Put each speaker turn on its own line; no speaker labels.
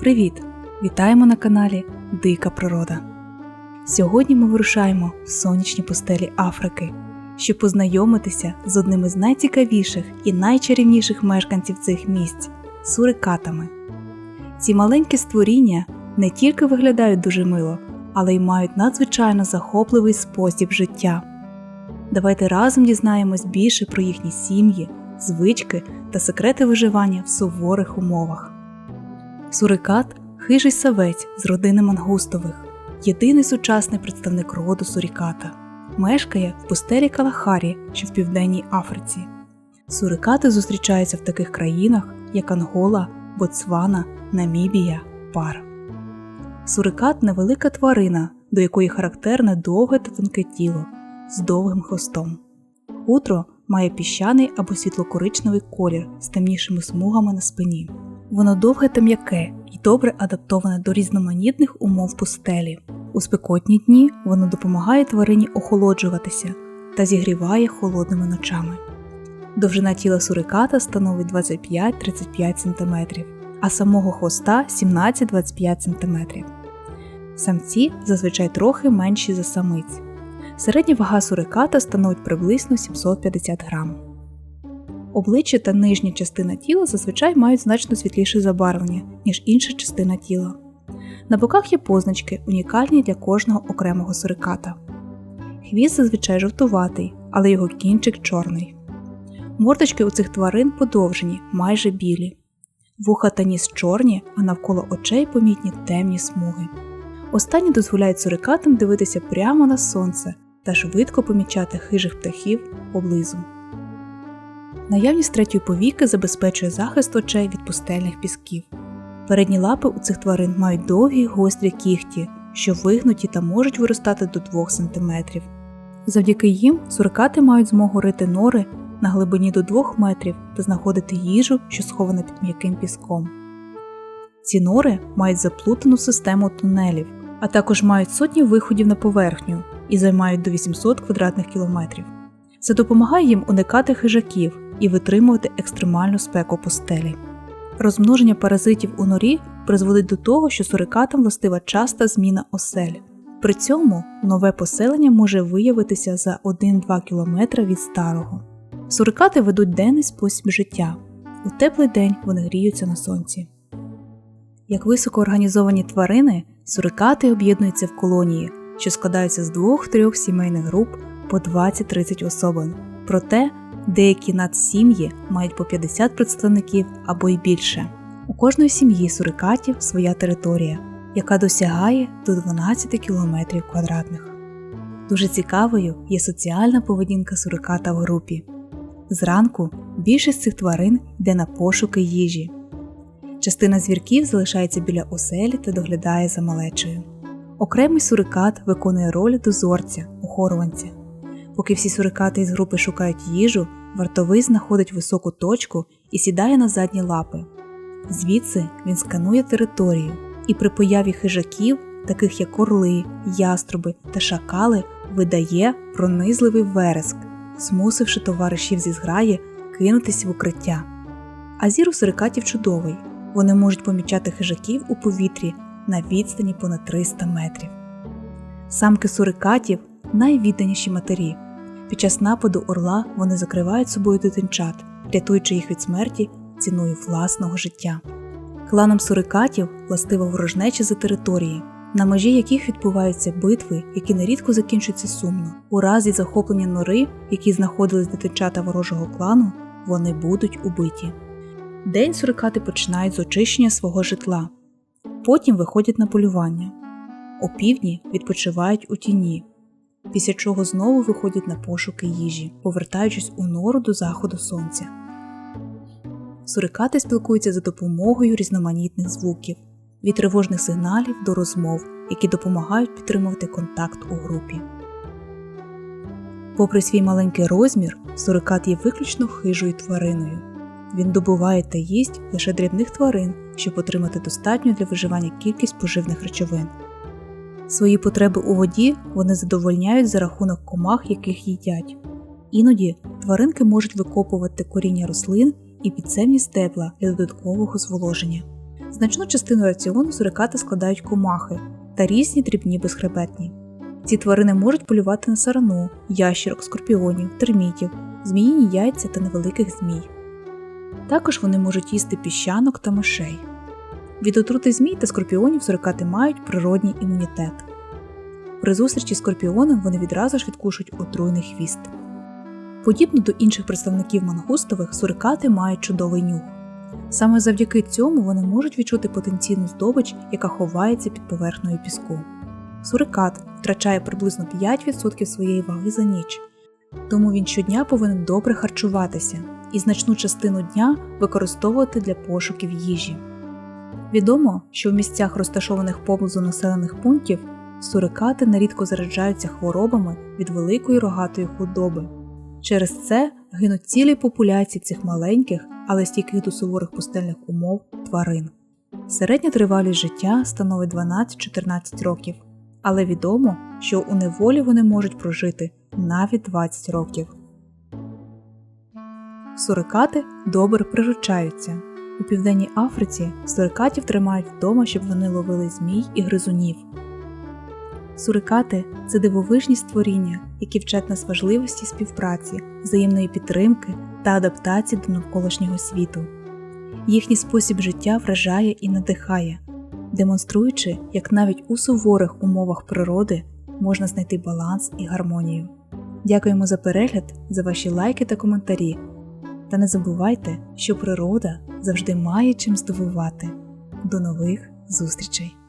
Привіт! Вітаємо на каналі Дика Природа. Сьогодні ми вирушаємо в сонячні пустелі Африки, щоб познайомитися з одним із найцікавіших і найчарівніших мешканців цих місць сурикатами. Ці маленькі створіння не тільки виглядають дуже мило, але й мають надзвичайно захопливий спосіб життя. Давайте разом дізнаємось більше про їхні сім'ї, звички та секрети виживання в суворих умовах. Сурикат хижий савець з родини мангустових, єдиний сучасний представник роду суріката. Мешкає в пустелі Калахарі, що в південній Африці. Сурикати зустрічаються в таких країнах, як Ангола, Ботсвана, Намібія, Пар. Сурикат невелика тварина, до якої характерне довге та тонке тіло з довгим хвостом. Хутро має піщаний або світлокоричневий колір з темнішими смугами на спині. Воно довге та м'яке і добре адаптоване до різноманітних умов пустелі. У спекотні дні воно допомагає тварині охолоджуватися та зігріває холодними ночами. Довжина тіла суриката становить 25-35 см, а самого хвоста 17-25 см. Самці зазвичай трохи менші за самиць. Середня вага суриката становить приблизно 750 грам. Обличчя та нижня частина тіла зазвичай мають значно світліше забарвлення, ніж інша частина тіла. На боках є позначки, унікальні для кожного окремого суриката. Хвіст зазвичай жовтуватий, але його кінчик чорний. Мордочки у цих тварин подовжені, майже білі. Вуха та ніс чорні, а навколо очей помітні темні смуги. Останні дозволяють сурикатам дивитися прямо на сонце та швидко помічати хижих птахів поблизу. Наявність третьої повіки забезпечує захист очей від пустельних пісків. Передні лапи у цих тварин мають довгі гострі кігті, що вигнуті та можуть виростати до 2 см. Завдяки їм сурикати мають змогу рити нори на глибині до 2 метрів та знаходити їжу, що схована під м'яким піском. Ці нори мають заплутану систему тунелів, а також мають сотні виходів на поверхню і займають до 800 квадратних кілометрів. Це допомагає їм уникати хижаків і витримувати екстремальну спеку постелі. Розмноження паразитів у норі призводить до того, що сурикатам властива часта зміна осель. При цьому нове поселення може виявитися за 1-2 км від старого. Сурикати ведуть денний спосіб життя. У теплий день вони гріються на сонці. Як високоорганізовані тварини, сурикати об'єднуються в колонії, що складаються з двох-трьох сімейних груп по 20-30 особин. Проте деякі надсім'ї мають по 50 представників або й більше. У кожної сім'ї сурикатів своя територія, яка досягає до 12 км квадратних. Дуже цікавою є соціальна поведінка суриката в групі. Зранку більшість цих тварин йде на пошуки їжі. Частина звірків залишається біля оселі та доглядає за малечею. Окремий сурикат виконує роль дозорця, охоронця. Поки всі сурикати із групи шукають їжу, вартовий знаходить високу точку і сідає на задні лапи. Звідси він сканує територію, і при появі хижаків, таких як орли, яструби та шакали, видає пронизливий вереск, змусивши товаришів зі зграї кинутись в укриття. А зір у сурикатів чудовий. Вони можуть помічати хижаків у повітрі на відстані понад 300 метрів. Самки сурикатів найвідданіші матері. Під час нападу орла вони закривають собою дитинчат, рятуючи їх від смерті ціною власного життя. Кланам сурикатів властива ворожнеча за території, на межі яких відбуваються битви, які нерідко закінчуються сумно. У разі захоплення нори, в якій знаходились дитинчата ворожого клану, вони будуть убиті. День сурикати починають з очищення свого житла, потім виходять на полювання. Опівдні відпочивають у тіні, після чого знову виходять на пошуки їжі, повертаючись у нору до заходу сонця. Сурикати спілкуються за допомогою різноманітних звуків, від тривожних сигналів до розмов, які допомагають підтримувати контакт у групі. Попри свій маленький розмір, сурикат є виключно хижою твариною. Він добуває та їсть лише дрібних тварин, щоб отримати достатню для виживання кількість поживних речовин. Свої потреби у воді вони задовольняють за рахунок комах, яких їдять. Іноді тваринки можуть викопувати коріння рослин і підземні стебла для додаткового зволоження. Значну частину раціону сурикати складають комахи та різні дрібні безхребетні. Ці тварини можуть полювати на сарану, ящерок, скорпіонів, термітів, зміїні яйця та невеликих змій. Також вони можуть їсти піщанок та мишей. Від отрути змій та скорпіонів сурикати мають природній імунітет. При зустрічі з скорпіоном вони відразу ж відкушують отруйний хвіст. Подібно до інших представників мангустових, сурикати мають чудовий нюх. Саме завдяки цьому вони можуть відчути потенційну здобич, яка ховається під поверхнею піску. Сурикат втрачає приблизно 5% своєї ваги за ніч, тому він щодня повинен добре харчуватися і значну частину дня використовувати для пошуків їжі. Відомо, що в місцях, розташованих поблизу населених пунктів, сурикати нерідко заражаються хворобами від великої рогатої худоби. Через це гинуть цілі популяції цих маленьких, але стійких до суворих пустельних умов тварин. Середня тривалість життя становить 12-14 років, але відомо, що у неволі вони можуть прожити навіть 20 років. Сурикати добре приручаються. У Південній Африці сурикатів тримають вдома, щоб вони ловили змій і гризунів. Сурикати це дивовижні створіння, які вчать нас важливості співпраці, взаємної підтримки та адаптації до навколишнього світу. Їхній спосіб життя вражає і надихає, демонструючи, як навіть у суворих умовах природи можна знайти баланс і гармонію. Дякуємо за перегляд, за ваші лайки та коментарі. Та не забувайте, що природа завжди має чим здивувати. До нових зустрічей!